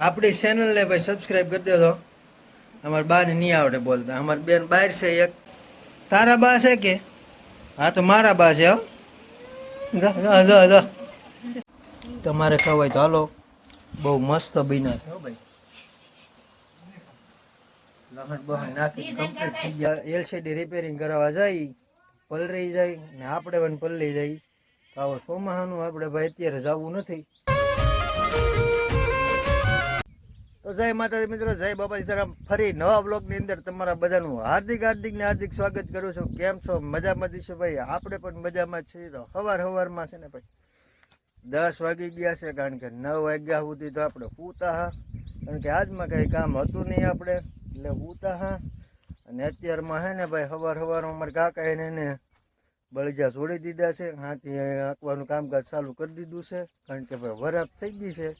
આપણી ચેનલને ભાઈ સબસ્ક્રાઈબ કરી દેજો. અમારે બાને નહીં આવડે બોલતા. અમારી બેન બહાર છે એક. તારા બા છે કે? હા તો મારા બા છે હો. તમારે ખવાય તો હાલો. બહુ મસ્ત બન્યા છે હો ભાઈ. લહણ બહણ નાખી કમ્પ્લીટ થઈ ગયા. એલસીડી રિપેરિંગ કરાવવા જાય પલરી જાય ને આપણે પણ પલરી જાય. આવો ચોમાહાનું આપણે ભાઈ અત્યારે જવું નથી. તો જય માતાજી મિત્રો, જય બાબા સીતારામ. ફરી નવા બ્લોગની અંદર તમારા બધાનું હાર્દિક હાર્દિક ને હાર્દિક સ્વાગત કરું છું. કેમ છો? મજામાં જઈશું ભાઈ? આપણે પણ મજામાં છીએ. તો સવાર સવારમાં છે ને ભાઈ, દસ વાગી ગયા છે, કારણ કે નવ વાગ્યા સુધી તો આપણે પૂતા હા. કારણ કે આજમાં કંઈ કામ હતું નહીં આપણે. એટલે પૂતા હા. અને અત્યારમાં હે ને ભાઈ સવાર સવારમાં અમારા કાકા એને એને બળજા છોડી દીધા છે. હાથી આંકવાનું કામકાજ ચાલુ કરી દીધું છે. કારણ કે ભાઈ વરાપ થઈ ગઈ છે.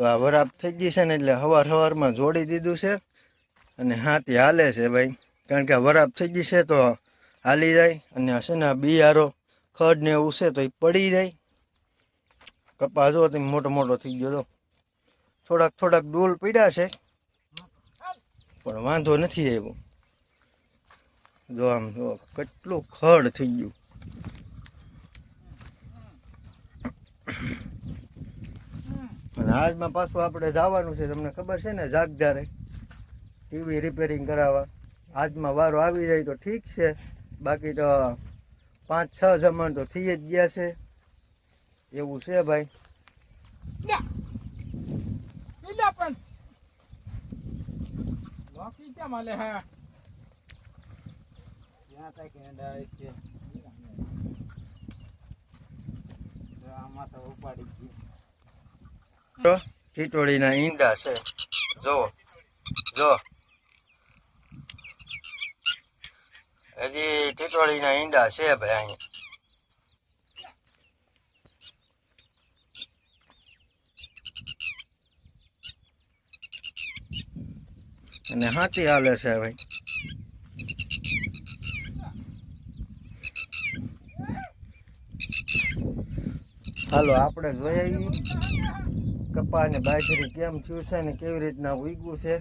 તો આ વરાપ થઈ ગઈ છે ને એટલે હવાર હવારમાં જોડી દીધું છે અને હાથી હાલે છે ભાઈ. કારણ કે વરાપ થઈ ગઈ છે તો હાલી જાય અને છે ને આ બિયારો, ખડ ને એવું છે તો એ પડી જાય. કપા જો તમે મોટો મોટો થઈ ગયો તો. થોડાક થોડાક ડોલ પડ્યા છે. પણ વાંધો નથી આવ્યો. જો આમ જો કેટલું ખડ થઈ ગયું. અને આજમાં પાછું આપણે જવાનું છે તમને ખબર છે ને જાગદારે ટીવી રિપેરિંગ કરાવવા. આજમાં વારો આવી જાય તો ઠીક છે. બાકી તો પાંચ છ જમણ તો થઈ જ ગયા છે. એવું છે ભાઈ. આમાં તો ઉપાડી ગયું. ટીટોળીના ઈંડા છે. જો જો. હજી ટીટોળીના ઈંડા છે ભાઈ અહીંયા. અને હાથી હાલે છે ભાઈ. હાલો, આપણે જોઈ આવી કપા બાજરી કેમ થયું છે ને કેવી રીતના ઉગ્યું છે?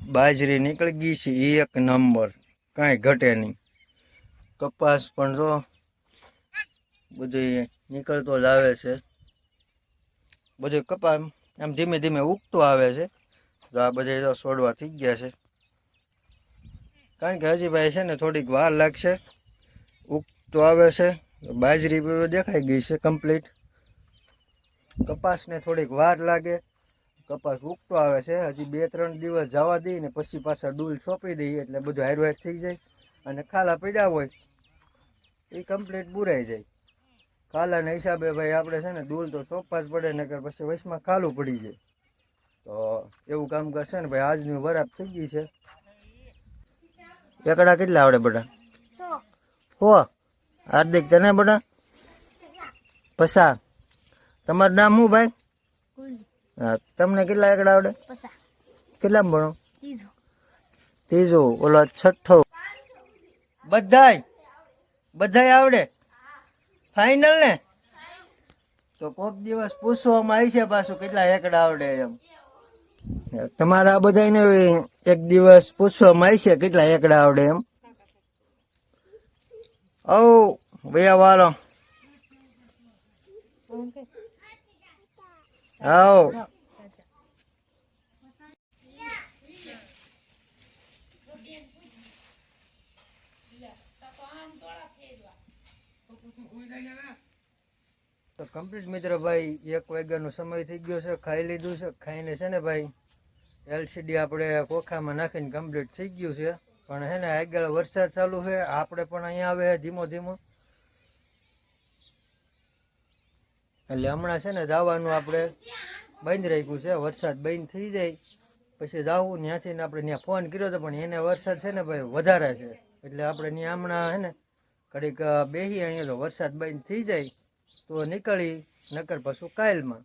બાજરી નીકળી ગઈ છે એક નંબર, કાંઈ ઘટે નહીં. કપાસ પણ જો બધું નીકળતો જ આવે છે. બધું કપા આમ ધીમે ધીમે ઉગતો આવે છે. તો આ બધે તો છોડવા થઈ ગયા છે. કારણ કે હજી ભાઈ છે ને થોડીક વાર લાગશે. ઉગતો આવે છે. બાજરી દેખાઈ ગઈ છે કમ્પ્લીટ કપાસને થોડીક વાર લાગે. કપાસ ઉગતો આવે છે હજી બે ત્રણ દિવસ જવા દઈએ ને પછી પાછા ડૂલ સોંપી દઈએ એટલે બધું હારવાર થઈ જાય અને ખાલા પીડા હોય એ કમ્પ્લીટ બુરાઈ જાય. ખાલાના હિસાબે ભાઈ આપણે છે ને ડૂલ તો સોંપવા જ પડે નકર પછી વૈશમાં ખાલું પડી જાય. તો એવું કામ કરશે ને ભાઈ આજની વરાપ થઈ ગઈ છે. એકડા કેટલા આવડે બધા હો હાર્દિક તને બધા પસા. તમારું નામ શું ભાઈ? હા તમને કેટલા એકડા આવડે? કેટલા ભણો? ત્રીજો. ઓલો છઠ્ઠો. બધાય? બધાય આવડે? ફાઇનલ ને? તો કોક દિવસ પૂછવામાં આવી છે પાછું કેટલા એકડા આવડે એમ. તમારા બધાને એક દિવસ પૂછવામાં આવી છે કેટલા એકડા આવડે એમ. ઓ ભૈયા વાળો આવો. તો કમ્પ્લીટ મિત્ર ભાઈ, એક વાગ્યાનો સમય થઈ ગયો છે, ખાઈ લીધું છે, ખાઈને છે ને ભાઈ એલસીડી આપણે કોખામાં નાખીને કમ્પ્લીટ થઈ ગયું છે. પણ હે ને, આગળ વરસાદ ચાલુ છે, આપણે પણ અહીંયા આવે ધીમો ધીમો. એટલે હમણાં છે ને જવાનું આપણે બંધ રાખ્યું છે. વરસાદ બંધ થઈ જાય, પછી જવું, ત્યાંથી આપણે ત્યાં ફોન કર્યો હતો પણ એને વરસાદ છે ને ભાઈ વધારે છે. એટલે આપણે ત્યાં હમણાં છે ને ઘડીક બેસી અહીંયા તો વરસાદ બંધ થઈ જાય તો નીકળી, નકર પશુ કાયલમાં.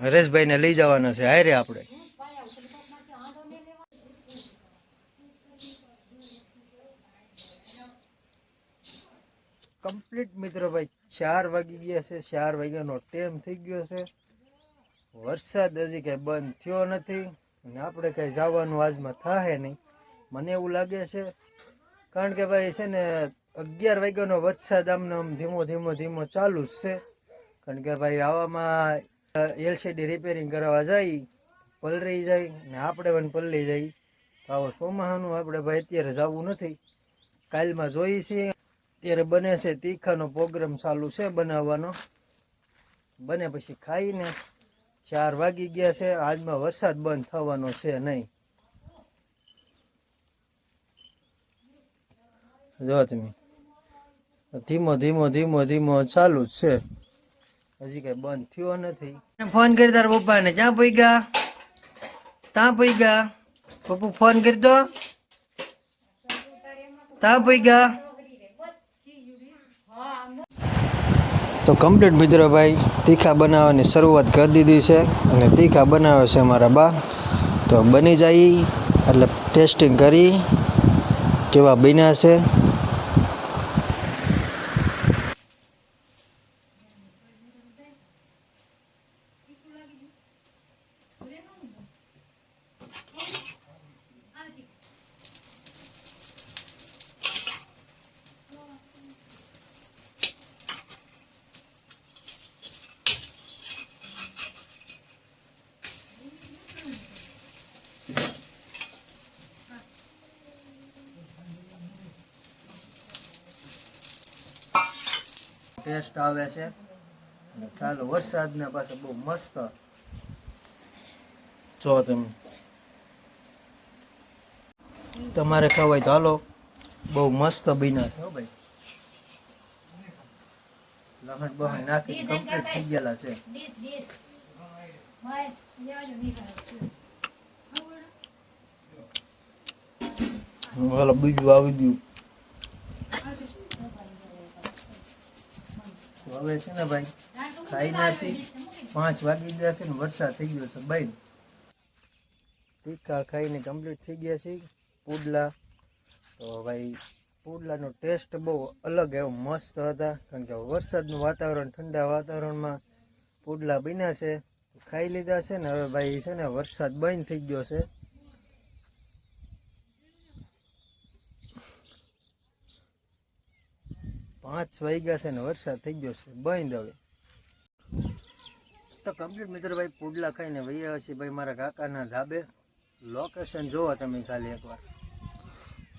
હરેશભાઈને લઈ જવાના છે, હારે આપણે. કમ્પ્લીટ મિત્રો ભાઈ, ચાર વાગી ગયા છે, ચાર વાગ્યાનો ટાઈમ થઈ ગયો છે. વરસાદ હજી કાંઈ બંધ થયો નથી અને આપણે કાંઈ જવાનું આજમાં થાય નહીં. મને એવું લાગે છે, કારણ કે ભાઈ છે ને, અગિયાર વાગ્યાનો વરસાદ આમને આમ ધીમો ધીમો ધીમો ચાલુ જ છે. કારણ કે ભાઈ આવામાં એલસીડી રિપેરિંગ કરવા જાય પલરી જાય ને આપણે પણ પલળી જાય. આવો ચોમાસાનું આપણે ભાઈ અત્યારે જવું નથી. કાલમાં જોઈએ છીએ. ત્યારે બને છે તીખાનો પ્રોગ્રામ ચાલુ છે બનાવવાનો. બને પછી ખાઈને ચાર વાગી ગયા છે. આજમાં વરસાદ બંધ થવાનો છે નહીં. જો તમે. ધીમો ધીમો ધીમો ધીમો ચાલુ જ છે. હજી કઈ બંધ થયો નથી. ફોન કરી તાર પપ્પાને. ક્યાં પી ગયા ત્યાં પી ગયા પપ્પુ ફોન કરી દો ત્યાં પી ગયા તો કમ્પ્લીટ મિત્રો ભાઈ તીખા બનાવવાની શરૂઆત કરી દીધી છે અને તીખા બનાવે છે અમારા બા. તો બની જાય એટલે ટેસ્ટિંગ કરી કેવા બન્યા છે. ટેસ્ટ આવે છે. ચાલો વરસાદને પાછો બહુ મસ્ત. જો તમે. તમારે ખવાય તો હાલો. બહુ મસ્ત બન્યા છે હો ભાઈ. લહણ બહણ નાખી કમ્પ્લીટ થઈ ગયેલા છે. હાલો બીજું આવી ગયું. તો હવે છે ને ભાઈ, ખાઈ નાખી. પાંચ વાગી ગયા છે ને વરસાદ થઈ ગયો છે. ભાઈ ટીકા ખાઈને કમ્પ્લીટ થઈ ગયા છે. પુડલા. તો ભાઈ, પુડલાનો ટેસ્ટ બહુ અલગ એવો મસ્ત હતા. કારણ કે વરસાદનું વાતાવરણ, ઠંડા વાતાવરણમાં પુડલા બન્યા છે. ખાઈ લીધા છે ને હવે ભાઈ, છે ને વરસાદ બંધ થઈ ગયો છે. પાંચ વાગ્યા છે ને વરસાદ થઈ ગયો છે. બંધ હવે. તો કમ્પ્લીટ મિત્રભાઈ પુડલા ખાઈને વૈયા હશે ભાઈ મારા કાકાના ધાબે. લોકેશન જોવો તમે ખાલી એકવાર.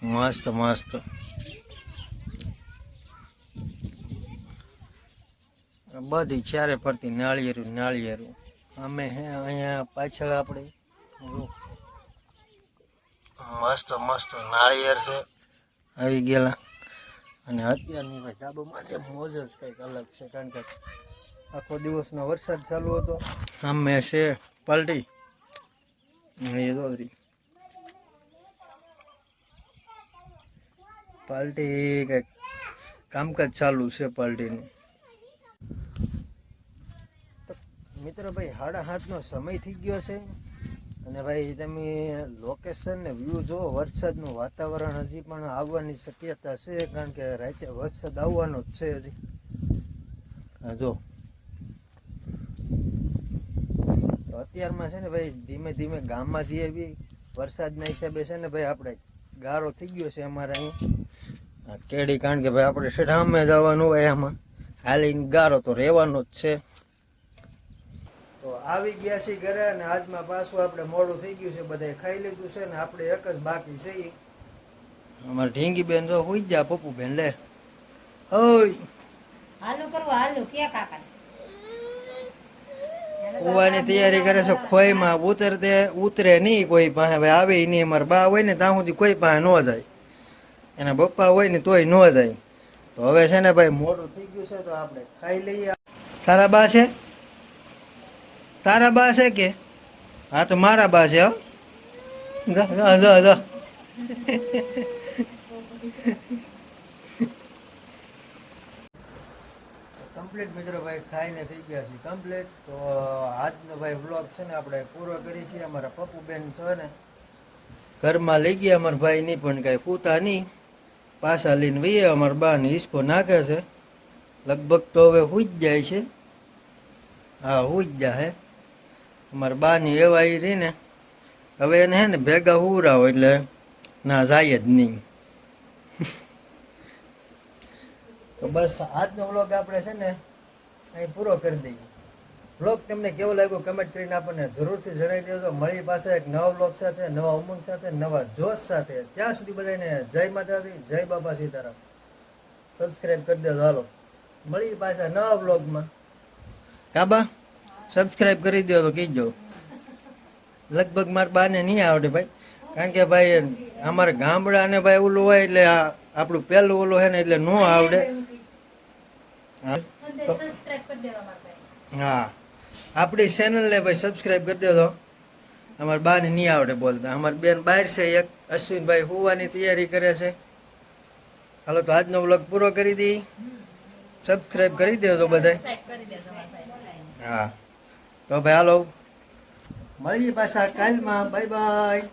મસ્ત મસ્ત. બધી ચારે ફરતી નાળિયેરું નાળિયેરું. અમે હે અહીંયા પાછળ આપણે. મસ્ત મસ્ત નાળિયેર છે. આવી ગયેલા. અને અત્યારની ભાઈ ધાબામાં છે મોજ જ કંઈક અલગ છે, કારણ કે આખો દિવસનો વરસાદ ચાલુ હતો. સામે છે પલટી એ દોરી પાર્ટી કંઈક કામકાજ ચાલુ છે પાલટીનું મિત્રો ભાઈ સાડા સાતનો સમય થઈ ગયો છે. અને ભાઈ, તમે લોકેશન ને વ્યૂ જુઓ, વરસાદનું વાતાવરણ હજી પણ આવવાની શક્યતા છે, કારણ કે રાતે વરસાદ આવવાનો જ છે હજી. જો તો અત્યારમાં છે ને ભાઈ, ધીમે ધીમે ગામમાં જઈએ બી. વરસાદના હિસાબે છે ને ભાઈ, આપણે ગારો થઈ ગયો છે અમારે અહીંયા કેડી, કારણ કે ભાઈ, આપણે સામે જવાનું હોય એમાં હાલીને ગારો તો રહેવાનો જ છે. તો આવી ગયા છે ઘરે અને આજમાં પાછું આપણે મોડું થઈ ગયું છે બધાએ ખાઈ લીધું છે ને આપણે એક જ બાકી છે. અમારે ઢીંગી બેન તો હુઈ જા પપ્પુ બેન લે. હોય હાલો કરવા હાલો ક્યાં કાકા કુવાની તૈયારી કરે છે ખોઈમાં ઉતરતે ઉતરે નહીં કોઈ પાસે હવે આવે નહીં. અમારા બા હોય ને ત્યાં સુધી કોઈ પાસે ન જાય. એના પપ્પા હોય ને તોય ન જાય. તો હવે છે ને ભાઈ મોડું થઈ ગયું છે તો આપણે ખાઈ લઈએ. તારા બા છે? તારા બા છે કે? હા, તો મારા બા છે, હો. કમ્પ્લીટ મિત્રો ભાઈ ખાઈને થઈ ગયા છે કમ્પ્લીટ તો આજનો ભાઈ વ્લોગ છે ને આપણે પૂરો કરી છીએ. અમારા પપ્પુ બેન છે ને, ઘરમાં લઈ ગયા. અમારા ભાઈ નહીં પણ કાંઈ પૂતા નહીં. પાછા લઈને વહીએ અમારા બા ને હિસકો નાખે છે. લગભગ તો હવે હુઈ જ જાય છે. હા, હુઈ જ જાય અમારા બાની એવા રહી ને, હવે એને હે ને ભેગા હુરાવો એટલે ના જાય જ નહીં. તો બસ આજનો વ્લોગ આપણે છે ને અહીં પૂરો કરી દઈએ. વ્લોગ તમને કેવો લાગ્યો કમેન્ટ કરીને આપણને જરૂરથી જણાવી દેજો. મળી પાસે એક નવા વ્લોગ સાથે, નવા ઉમંગ સાથે, નવા જોશ સાથે. ત્યાં સુધી બધાને જય માતાજી, જય બાબા સીતારામ. સબસ્ક્રાઈબ કરી દેજો. હાલો. મળી પાછા નવા વ્લોગમાં. કાબા? સબસ્ક્રાઈબ કરી દો તો કીજો. લગભગ મારા બાને નહીં આવડે ભાઈ. કારણ કે ભાઈ અમારા ગામડાને ભાઈ ઓલું હોય એટલે આ આપણું પહેલું ઓલું છે ને એટલે ન આવડે. હા. હા. આપણી ચેનલને ભાઈ સબસ્ક્રાઈબ કરી દેજો અમારા બાને નહીં આવડે બોલતા. અમારી બેન બહાર છે એક અશ્વિનભાઈ હોવાની તૈયારી કરે છે. હાલો તો આજનો વ્લોગ પૂરો કરી દઈ સબસ્ક્રાઈબ કરી દેજો બધાય. સબસ્ક્રાઇબ કરી દેજો મારા હા. તો ભાઈ હાલો. મળીએ પાછા કાલમાં. Bye bye